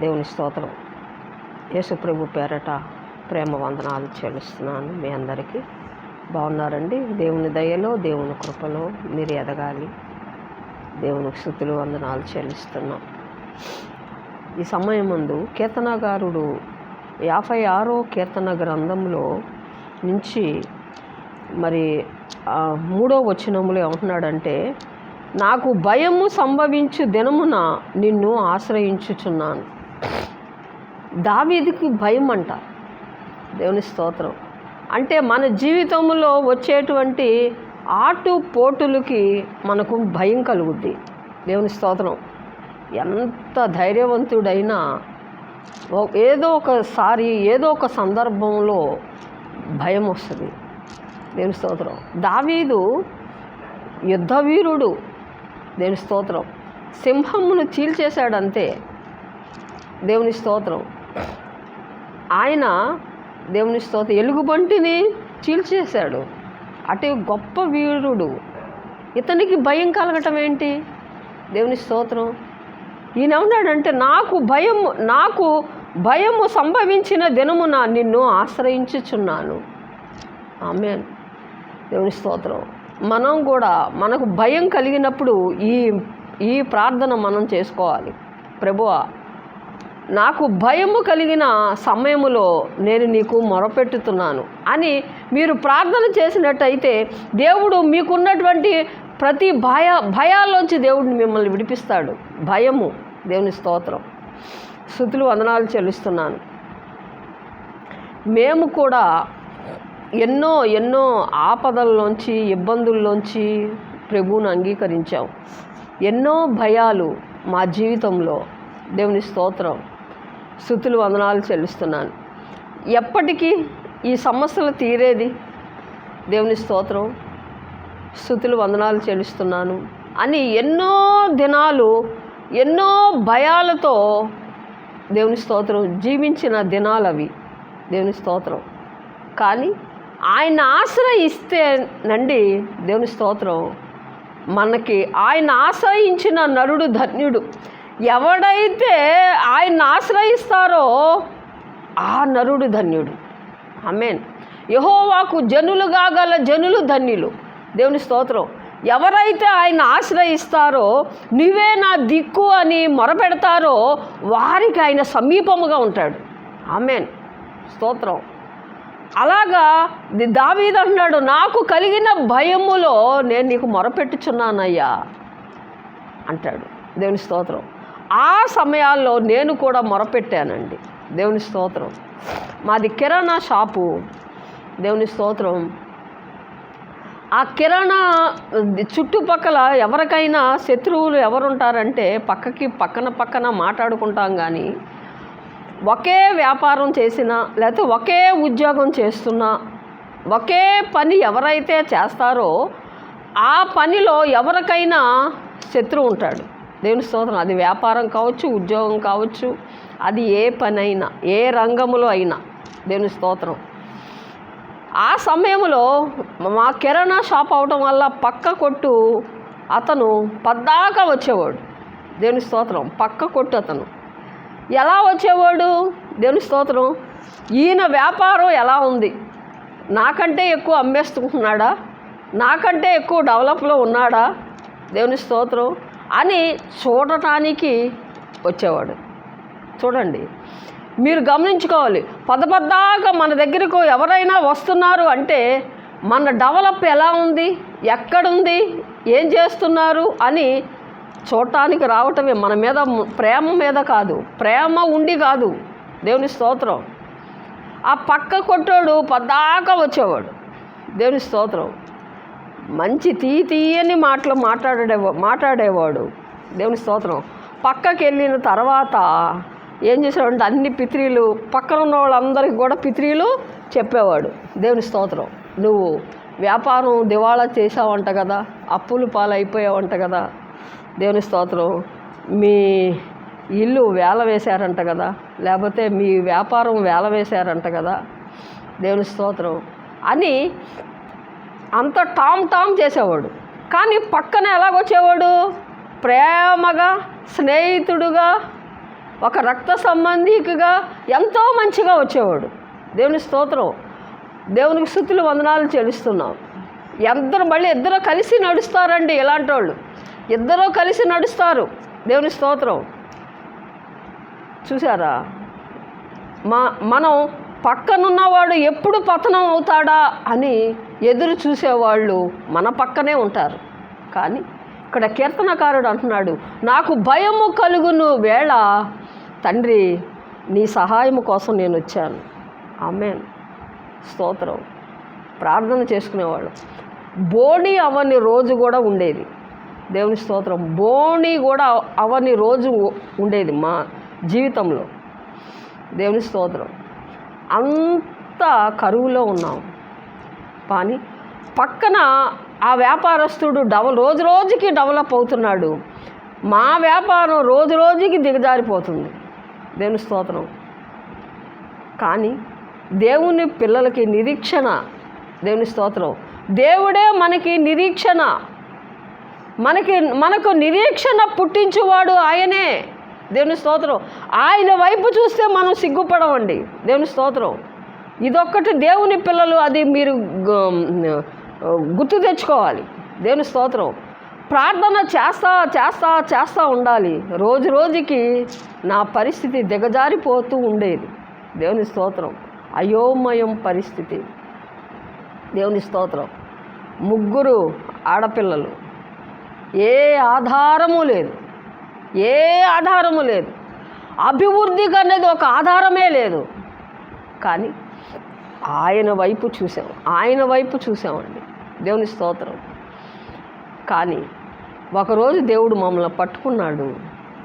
దేవుని స్తోత్రం. యేసుప్రభు పేరట ప్రేమ వందనాలు చెల్లిస్తున్నాను మీ అందరికీ. బాగున్నారండి? దేవుని దయలో దేవుని కృపలో మీరు ఎదగాలి. దేవునికి స్థుతులు వందనాలు చెల్లిస్తున్నాం. ఈ సమయం ముందు కీర్తనగారుడు యాభై ఆరో కీర్తన గ్రంథంలో నుంచి మరి మూడో వచనములో ఏమంటున్నాడంటే నాకు భయము సంభవించు దినమున నిన్ను ఆశ్రయించుచున్నాను. దావీదికి భయం అంట. దేవుని స్తోత్రం. అంటే మన జీవితంలో వచ్చేటువంటి ఆటు పోటులకి మనకు భయం కలుగుద్ది. దేవుని స్తోత్రం. ఎంత ధైర్యవంతుడైనా ఏదో ఒకసారి ఏదో ఒక సందర్భంలో భయం వస్తుంది. దేవుని స్తోత్రం. దావీదు యుద్ధవీరుడు. దేవుని స్తోత్రం. సింహమును చీల్చేశాడంతే. దేవుని స్తోత్రం. ఆయన దేవుని స్తోత్రం ఎలుగుబంటిని చీల్చేశాడు. అటు గొప్ప వీరుడు. ఇతనికి భయం కలగటం ఏంటి? దేవుని స్తోత్రం. ఈయన ఉన్నాడంటే నాకు భయం నాకు భయము సంభవించిన దినమున నిన్ను ఆశ్రయించుచున్నాను. ఆమె దేవుని స్తోత్రం. మనం కూడా మనకు భయం కలిగినప్పుడు ఈ ఈ ప్రార్థన మనం చేసుకోవాలి. ప్రభువా నాకు భయము కలిగిన సమయములో నేను నీకు మొరపెట్టుతున్నాను అని మీరు ప్రార్థన చేసినట్టయితే దేవుడు మీకున్నటువంటి ప్రతి భయ భయాల్లోంచి దేవుడిని మిమ్మల్ని విడిపిస్తాడు. భయము దేవుని స్తోత్రం. శృతులు వందనాలు చెల్లిస్తున్నాను. మేము కూడా ఎన్నో ఎన్నో ఆపదల్లోంచి ఇబ్బందుల్లోంచి ప్రభువును అంగీకరించాం. ఎన్నో భయాలు మా జీవితంలో. దేవుని స్తోత్రం. స్థుతులు వందనాలు చెల్లిస్తున్నాను. ఎప్పటికీ ఈ సమస్యలు తీరేది దేవుని స్తోత్రం. స్థుతులు వందనాలు చెల్లిస్తున్నాను అని ఎన్నో దినాలు ఎన్నో భయాలతో దేవుని స్తోత్రం జీవించిన దినాలు అవి. దేవుని స్తోత్రం. కానీ ఆయన ఆశ్రయిస్తే నండి దేవుని స్తోత్రం మనకి. ఆయన ఆశ్రయించిన నరుడు ధన్యుడు. ఎవడైతే ఆయన ఆశ్రయిస్తారో ఆ నరుడు ధన్యుడు. అమేన్ యహోవాకు జనులుగా గల జనులు ధన్యులు. దేవుని స్తోత్రం. ఎవరైతే ఆయన ఆశ్రయిస్తారో నువ్వే నా దిక్కు అని మొరపెడతారో వారికి ఆయన సమీపముగా ఉంటాడు. ఆమెన్. స్తోత్రం. అలాగా దావీద్ అంటున్నాడు నాకు కలిగిన భయములో నేను నీకు మొరపెట్టుచున్నానయ్యా అంటాడు దేవుని స్తోత్రం. ఆ సమయాల్లో నేను కూడా మొరపెట్టానండి. దేవుని స్తోత్రం. మాది కిరాణా షాపు. దేవుని స్తోత్రం. ఆ కిరాణా చుట్టుపక్కల ఎవరికైనా శత్రువులు ఎవరుంటారంటే పక్కకి పక్కన పక్కన మాట్లాడుకుంటాం కానీ ఒకే వ్యాపారం చేసినా లేకపోతే ఒకే ఉద్యోగం చేస్తున్నా ఒకే పని ఎవరైతే చేస్తారో ఆ పనిలో ఎవరికైనా శత్రువు ఉంటాడు. దేవుని స్తోత్రం. అది వ్యాపారం కావచ్చు ఉద్యోగం కావచ్చు అది ఏ పని అయినా ఏ రంగములో అయినా దేవుని స్తోత్రం. ఆ సమయంలో మా కిరాణా షాప్ అవటం వల్ల పక్క కొట్టు అతను పద్దాకా వచ్చేవాడు. దేవుని స్తోత్రం. పక్క కొట్టు అతను. ఎలా వచ్చేవాడు? దేవుని స్తోత్రం. ఈయన వ్యాపారం ఎలా ఉంది? నాకంటే ఎక్కువ అమ్మేసుకుంటున్నాడా నాకంటే ఎక్కువ డెవలప్లో ఉన్నాడా? దేవుని స్తోత్రం. అని చూడటానికి వచ్చేవాడు. చూడండి. మీరు గమనించుకోవాలి. పదపద్దాక మన దగ్గరకు ఎవరైనా వస్తున్నారు అంటే మన డెవలప్ ఎలా ఉంది? ఎక్కడుంది? ఏం చేస్తున్నారు? అని చూడటానికి రావటమే మన మీద ప్రేమ మీద కాదు. ప్రేమ ఉండి కాదు. దేవుని స్తోత్రం. ఆ పక్క కొట్టోడు పద్దాక వచ్చేవాడు. దేవుని స్తోత్రం. మంచి తీ తీయని మాటలు మాట్లాడే మాట్లాడేవాడు. దేవుని స్తోత్రం. పక్కకి వెళ్ళిన తర్వాత ఏం చేసేవాడంటే అన్ని పిత్రీలు పక్కన ఉన్న వాళ్ళందరికీ కూడా పిత్రీలు చెప్పేవాడు. దేవుని స్తోత్రం. నువ్వు వ్యాపారం దివాళా చేసావంట కదా అప్పులు పాలైపోయావంట కదా. దేవుని స్తోత్రం. మీ ఇల్లు వేల వేశారంట కదా లేకపోతే మీ వ్యాపారం వేల వేశారంట కదా. దేవుని స్తోత్రం. అని అంత టామ్ టామ్ చేసేవాడు. కానీ పక్కన ఎలాగొచ్చేవాడు? ప్రేమగా స్నేహితుడుగా ఒక రక్త సంబంధికుగా ఎంతో మంచిగా వచ్చేవాడు. దేవుని స్తోత్రం. దేవునికి స్థుతులు వందనాలు చెల్లిస్తున్నాం. ఇద్దరు మళ్ళీ ఇద్దరు కలిసి నడుస్తారండి ఇలాంటి వాళ్ళు ఇద్దరూ కలిసి నడుస్తారు. దేవుని స్తోత్రం. చూసారా మా మనం పక్కనున్నవాడు ఎప్పుడు పతనం అవుతాడా అని ఎదురు చూసేవాళ్ళు మన పక్కనే ఉంటారు. కానీ ఇక్కడ కీర్తనకారుడు అంటున్నాడు నాకు భయము కలుగును వేళ తండ్రి నీ సహాయము కోసం నేను వచ్చాను. ఆమెన్. స్తోత్రం. ప్రార్థన చేసుకునేవాళ్ళు. బోణి అవని రోజు కూడా ఉండేది. దేవుని స్తోత్రం. బోణి కూడా అవని రోజు ఉండేది మా జీవితంలో. దేవుని స్తోత్రం. అంత కరువులో ఉన్నాం. కానీ పక్కన ఆ వ్యాపారస్తుడు డవ రోజు రోజుకి డెవలప్ అవుతున్నాడు. మా వ్యాపారం రోజు రోజుకి దిగజారిపోతుంది. దేవుని స్తోత్రం. కానీ దేవుని పిల్లలకి నిరీక్షణ. దేవుని స్తోత్రం. దేవుడే మనకి నిరీక్షణ. మనకి మనకు నిరీక్షణ పుట్టించువాడు ఆయనే. దేవుని స్తోత్రం. ఆయన వైపు చూస్తే మనం సిగ్గుపడమండి. దేవుని స్తోత్రం. ఇదొక్కటి దేవుని పిల్లలు అది మీరు గుర్తు తెచ్చుకోవాలి. దేవుని స్తోత్రం. ప్రార్థన చేస్తా చేస్తా చేస్తా ఉండాలి. రోజు రోజుకి నా పరిస్థితి దిగజారిపోతూ ఉండేది. దేవుని స్తోత్రం. అయోమయం పరిస్థితి. దేవుని స్తోత్రం. ముగ్గురు ఆడపిల్లలు. ఏ ఆధారము లేదు. ఏ ఆధారము లేదు. అభివృద్ధికి అనేది ఒక ఆధారమే లేదు. కానీ ఆయన వైపు చూసాం. ఆయన వైపు చూసామండి. దేవుని స్తోత్రం. కానీ ఒకరోజు దేవుడు మమ్మల్ని పట్టుకున్నాడు.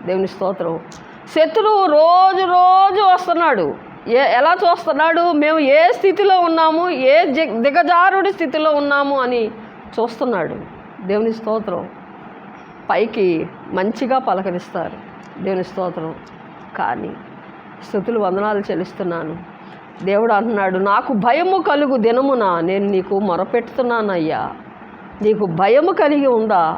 దేవుని స్తోత్రం. శత్రువు రోజు రోజు వస్తున్నాడు. ఏ ఎలా చూస్తున్నాడు? మేము ఏ స్థితిలో ఉన్నాము? ఏ దిగజారుడి స్థితిలో ఉన్నాము అని చూస్తున్నాడు. దేవుని స్తోత్రం. పైకి మంచిగా పలకరిస్తారు. దేవుని స్తోత్రం. కానీ స్థుతులు వందనాలు చెల్లిస్తున్నాను. దేవుడు అంటున్నాడు నాకు భయము కలుగు దినమున నేను నీకు మొరపెడుతున్నానయ్యా. నీకు భయము కలిగి ఉందా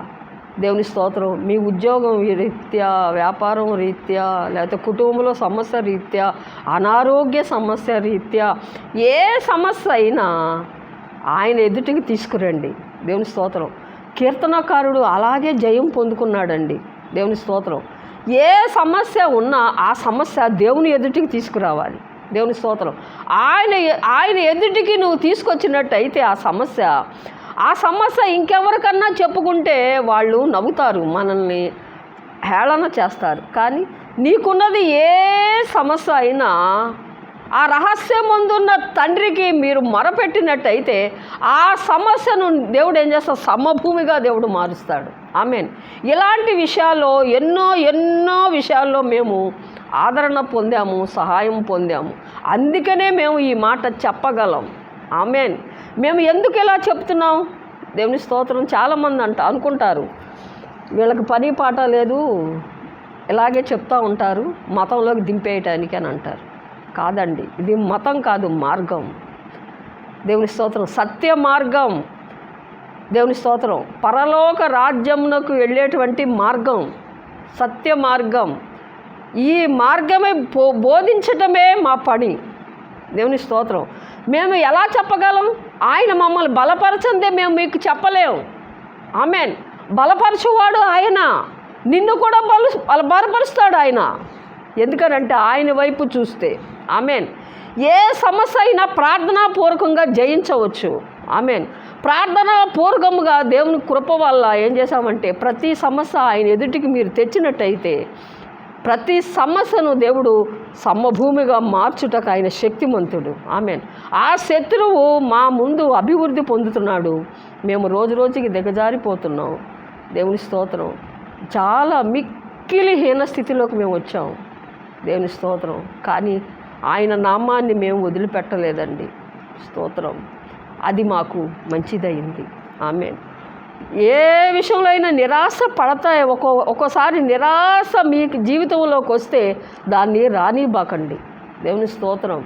దేవుని స్తోత్రం. మీ ఉద్యోగం రీత్యా వ్యాపారం రీత్యా లేకపోతే కుటుంబంలో సమస్య రీత్యా అనారోగ్య సమస్య రీత్యా ఏ సమస్య అయినా ఆయన ఎదుటికి తీసుకురండి. దేవుని స్తోత్రం. కీర్తనకారుడు అలాగే జయం పొందుకున్నాడండి. దేవుని స్తోత్రం. ఏ సమస్య ఉన్నా ఆ సమస్య దేవుని ఎదుటికి తీసుకురావాలి. దేవుని స్తోత్రం. ఆయన ఆయన ఎదుటికి నువ్వు తీసుకొచ్చినట్టయితే ఆ సమస్య ఆ సమస్య ఇంకెవరికన్నా చెప్పుకుంటే వాళ్ళు నవ్వుతారు మనల్ని హేళన చేస్తారు. కానీ నీకున్నది ఏ సమస్య అయినా ఆ రహస్యం ముందున్న తండ్రికి మీరు మొరపెట్టినట్టయితే ఆ సమస్యను దేవుడు ఏం చేస్తాడు? సమభూమిగా దేవుడు మారుస్తాడు. ఆమెన్. ఇలాంటి విషయాల్లో ఎన్నో ఎన్నో విషయాల్లో మేము ఆదరణ పొందాము సహాయం పొందాము. అందుకనే మేము ఈ మాట చెప్పగలం. ఆమెన్. మేము ఎందుకు ఇలా చెప్తున్నాం? దేవుని స్తోత్రం చాలామంది అంట అనుకుంటారు. వీళ్ళకి పని పాట లేదు. ఇలాగే చెప్తూ ఉంటారు. మతంలోకి దింపేయటానికి అని అంటారు. కాదండి. ఇది మతం కాదు మార్గం. దేవుని స్తోత్రం సత్య మార్గం. దేవుని స్తోత్రం పరలోక రాజ్యమునకు వెళ్ళేటువంటి మార్గం సత్య మార్గం. ఈ మార్గమే బో బోధించటమే మా పని. దేవుని స్తోత్రం. మేము ఎలా చెప్పగలం? ఆయన మమ్మల్ని బలపరచందే మేము మీకు చెప్పలేము ఆమెన్. బలపరచువాడు ఆయన. నిన్ను కూడా బల బల- బలపరుస్తాడు ఆయన. ఎందుకనంటే ఆయన వైపు చూస్తే. ఆమెన్. ఏ సమస్య అయినా ప్రార్థనాపూర్వకంగా జయించవచ్చు. ఆమెన్. ప్రార్థనాపూర్వకంగా దేవుని కృప వల్ల ఏం చేశామంటే ప్రతి సమస్య ఆయన ఎదుటికి మీరు తెచ్చినట్టయితే ప్రతి సమస్యను దేవుడు సమభూమిగా మార్చుటకు ఆయన శక్తిమంతుడు. ఆమెన్. ఆ శత్రువు మా ముందు అభివృద్ధి పొందుతున్నాడు. మేము రోజు రోజుకి దిగజారిపోతున్నాం. దేవుని స్తోత్రం. చాలా మిక్కిలి హీన స్థితిలోకి మేము వచ్చాం. దేవుని స్తోత్రం. కానీ ఆయన నామాన్ని మేము వదిలిపెట్టలేదండి. స్తోత్రం. అది మాకు మంచిదయింది. ఆమె ఏ విషయంలో అయినా నిరాశ పడతాయి. ఒక్కో ఒక్కోసారి నిరాశ మీ జీవితంలోకి వస్తే దాన్ని రానివ్వకండి. దేవుని స్తోత్రం.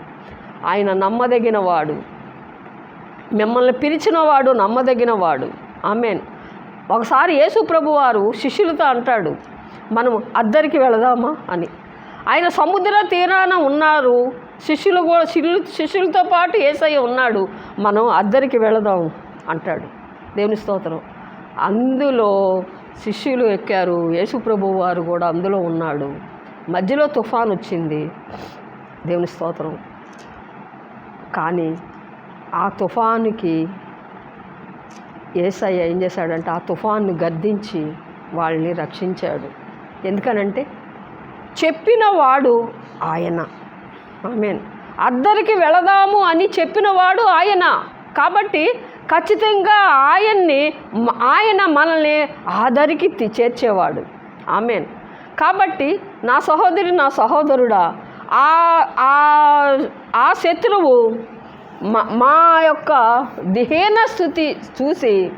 ఆయన నమ్మదగిన వాడు మిమ్మల్ని పిలిచినవాడు నమ్మదగినవాడు. ఆమెన్. ఒకసారి యేసు ప్రభు వారు శిష్యులతో అంటాడు మనం అద్దరికి వెళదామా? అని. ఆయన సముద్ర తీరాన ఉన్నారు. శిష్యులు కూడా శిష్యులు శిష్యులతో పాటు ఏసయ్య ఉన్నాడు. మనం అద్దరికి వెళదాం అంటాడు. దేవుని స్తోత్రం. అందులో శిష్యులు ఎక్కారు. యేసుప్రభు వారు కూడా అందులో ఉన్నాడు. మధ్యలో తుఫాన్ వచ్చింది. దేవుని స్తోత్రం. కానీ ఆ తుఫానుకి ఏసయ్య ఏం చేశాడంటే ఆ తుఫాన్ను గద్దించి వాళ్ళని రక్షించాడు. ఎందుకనంటే చెప్పినవాడు ఆయన. ఆమెన్. అద్దరికి వెళదాము అని చెప్పినవాడు ఆయన. కాబట్టి ఖచ్చితంగా ఆయన్ని ఆయన మనల్ని ఆదరికి తి- చేర్చేవాడు. ఆమెన్. కాబట్టి నా సహోదరి నా సహోదరుడా ఆ ఆ- శత్రువు మా మా యొక్క దిహేన స్థుతి చూసి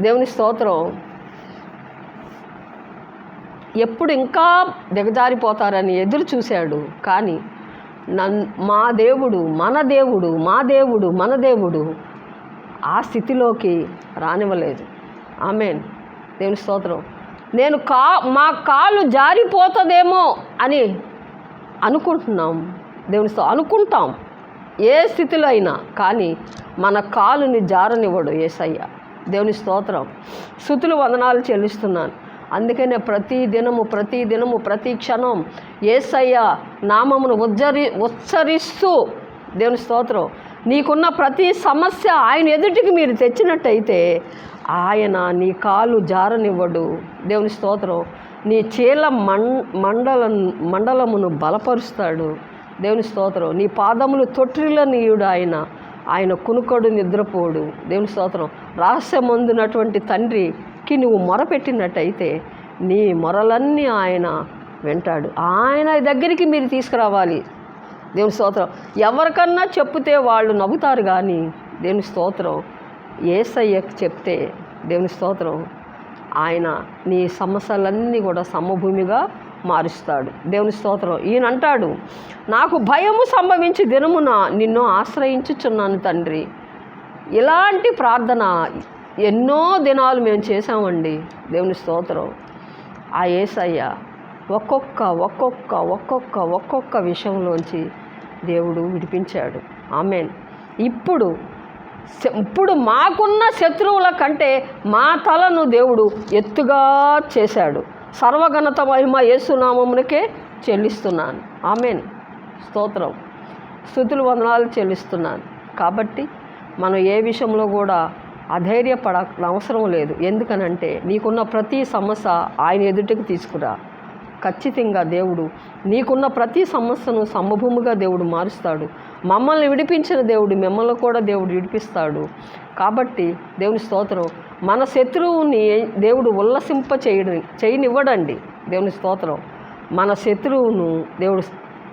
దేవుని స్తోత్రం ఎప్పుడు ఇంకా దిగజారిపోతారని ఎదురు చూశాడు. కానీ నన్ మా దేవుడు మన దేవుడు మా దేవుడు మన దేవుడు ఆ స్థితిలోకి రానివ్వలేదు. ఆమెన్. దేవుని స్తోత్రం. నేను కా మా కాలు జారిపోతుందేమో అని అనుకుంటున్నాం. దేవుని స్తో అనుకుంటాం. ఏ స్థితిలో అయినా. కానీ మన కాలుని జారనివ్వడు ఏసయ్య. దేవుని స్తోత్రం. శృతులు వందనాలు చెల్లిస్తున్నాను. అందుకనే ప్రతి దినము ప్రతి దినము ప్రతి క్షణం ఏసయ్య నామమును ఉజ్జరి ఉచ్చరిస్తూ దేవుని స్తోత్రం. నీకున్న ప్రతి సమస్య ఆయన ఎదుటికి మీరు తెచ్చినట్టయితే ఆయన నీ కాలు జారనివ్వడు. దేవుని స్తోత్రం. నీ చీల మం మండల మండలమును బలపరుస్తాడు. దేవుని స్తోత్రం. నీ పాదములు తొట్టిలనీయుడు ఆయన. ఆయన కునుకడు నిద్రపోడు. దేవుని స్తోత్రం. రహస్యమందునటువంటి తండ్రికి నువ్వు మొరపెట్టినట్టయితే నీ మొరలన్నీ ఆయన వింటాడు. ఆయన దగ్గరికి మీరు తీసుకురావాలి. దేవుని స్తోత్రం. ఎవరికన్నా చెప్తే వాళ్ళు నవ్వుతారు కానీ దేవుని స్తోత్రం. ఏసయ్యకి చెప్తే దేవుని స్తోత్రం. ఆయన నీ సమస్యలన్నీ కూడా సమభూమిగా మారుస్తాడు. దేవుని స్తోత్రం. ఈయన అంటాడు నాకు భయము సంభవించి దినమున నిన్ను ఆశ్రయించుచున్నాను తండ్రి. ఇలాంటి ప్రార్థన ఎన్నో దినాలు మేము చేశామండి. దేవుని స్తోత్రం. ఆ ఏసయ్య ఒక్కొక్క ఒక్కొక్క ఒక్కొక్క ఒక్కొక్క విషయంలోంచి దేవుడు విడిపించాడు. ఆమెన్. ఇప్పుడు ఇప్పుడు మాకున్న శత్రువుల కంటే మా తలను దేవుడు ఎత్తుగా చేశాడు. సర్వఘనత మహిమ యేసునామమునకే చెల్లిస్తున్నాను. ఆమెన్. స్తోత్రం. స్థుతులు వందనాలు చెల్లిస్తున్నాను. కాబట్టి మనం ఏ విషయంలో కూడా అధైర్యపడ అవసరం లేదు. ఎందుకనంటే నీకున్న ప్రతి సమస్య ఆయన ఎదుటికి తీసుకురా. ఖచ్చితంగా దేవుడు నీకున్న ప్రతి సమస్యను సమభూమిగా దేవుడు మారుస్తాడు. మమ్మల్ని విడిపించిన దేవుడు మిమ్మల్ని కూడా దేవుడు విడిపిస్తాడు. కాబట్టి దేవుని స్తోత్రం. మన శత్రువుని దేవుడు ఉల్లసింప చేయడం చేయనివ్వడండి. దేవుని స్తోత్రం. మన శత్రువును దేవుడు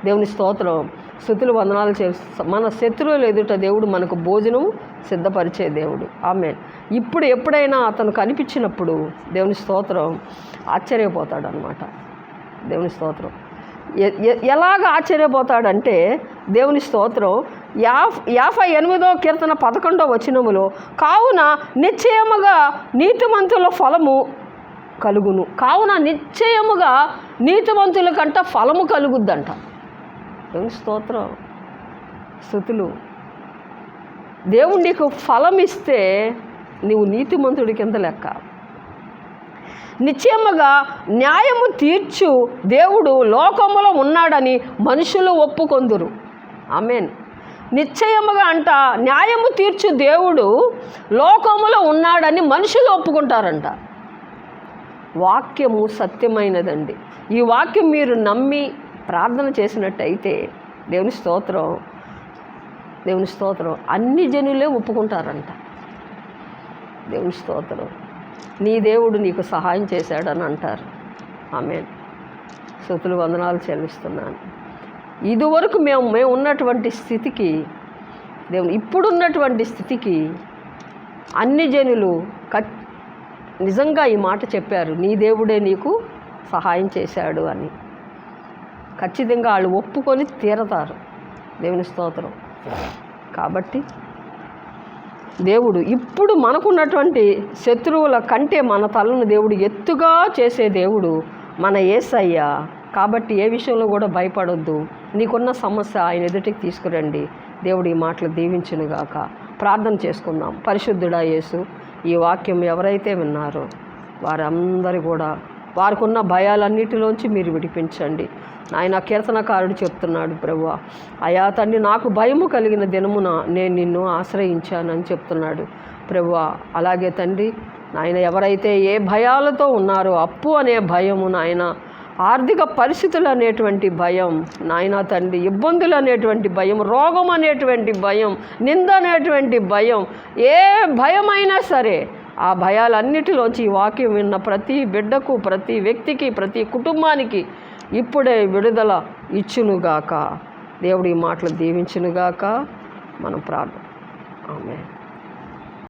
దేవుని స్తోత్రం. స్థుతులు వందనాలు చే మన శత్రువులు ఎదుట దేవుడు మనకు భోజనం సిద్ధపరిచే దేవుడు. ఆమె ఇప్పుడు ఎప్పుడైనా అతను కనిపించినప్పుడు దేవుని స్తోత్రం ఆశ్చర్యపోతాడు అనమాట దేవుని స్తోత్రం. ఎ- ఎలాగ ఆశ్చర్యపోతాడంటే దేవుని స్తోత్రం యాఫ్ యాభై ఎనిమిదో కీర్తన పదకొండో వచనములో కావున నిశ్చయముగా నీతిమంతుల ఫలము కలుగును. కావున నిశ్చయముగా నీతిమంతుల కంట ఫలము కలుగుద్దంట. స్తోత్రం? స్థుతులు దేవుడు నీకు ఫలం ఇస్తే నీవు నీతిమంతుడి కింద లెక్క. నిశ్చయముగా న్యాయము తీర్చు దేవుడు లోకములో ఉన్నాడని మనుషులు ఒప్పుకొందురు. ఆమెన్. నిశ్చయముగా అంట న్యాయము తీర్చు దేవుడు లోకములో ఉన్నాడని మనుషులు ఒప్పుకుంటారంట. వాక్యము సత్యమైనదండి. ఈ వాక్యం మీరు నమ్మి ప్రార్థన చేసినట్టయితే దేవుని స్తోత్రం దేవుని స్తోత్రం అన్ని జనులే ఒప్పుకుంటారంట. దేవుని స్తోత్రం. నీ దేవుడు నీకు సహాయం చేశాడని అంటారు. ఆమె శృతులు వందనాలు చెల్లిస్తున్నాను. ఇదివరకు మేము మేము ఉన్నటువంటి స్థితికి దేవుని ఇప్పుడున్నటువంటి స్థితికి అన్ని జనులు ఖచ్ నిజంగా ఈ మాట చెప్పారు నీ దేవుడే నీకు సహాయం చేశాడు అని. ఖచ్చితంగా వాళ్ళు ఒప్పుకొని తీరతారు. దేవుని స్తోత్రం. కాబట్టి దేవుడు ఇప్పుడు మనకున్నటువంటి శత్రువుల కంటే మన తలను దేవుడు ఎత్తుగా చేసే దేవుడు మన ఏసయ్య. కాబట్టి ఏ విషయంలో కూడా భయపడొద్దు. నీకున్న సమస్య ఆయన ఎదుటికి తీసుకురండి. దేవుడు ఈ మాటలు దీవించునుగాక ప్రార్థన చేసుకుందాం. పరిశుద్ధుడా యేసు ఈ వాక్యం ఎవరైతే విన్నారో వారందరూ కూడా వారికి ఉన్న భయాలన్నిటిలోంచి మీరు విడిపించండి. ఆయన కీర్తనకారుడు చెప్తున్నాడు ప్రభు అయా తండ్రి నాకు భయము కలిగిన దినమున నేను నిన్ను ఆశ్రయించానని చెప్తున్నాడు ప్రభు అలాగే తండ్రి ఆయన ఎవరైతే ఏ భయాలతో ఉన్నారో అప్పు అనే భయము నాయన ఆర్థిక పరిస్థితులు అనేటువంటి భయం నాయన తండ్రి ఇబ్బందులు అనేటువంటి భయం రోగం అనేటువంటి భయం నింద అనేటువంటి భయం ఏ భయమైనా సరే ఆ భయాలన్నిటిలోంచి ఈ వాక్యం విన్న ప్రతి బిడ్డకు ప్రతి వ్యక్తికి ప్రతి కుటుంబానికి ఇప్పుడే విడుదల ఇచ్చునుగాక. దేవుడి మాటలు దీవించునుగాక. మనం ప్రార్థన ఆమె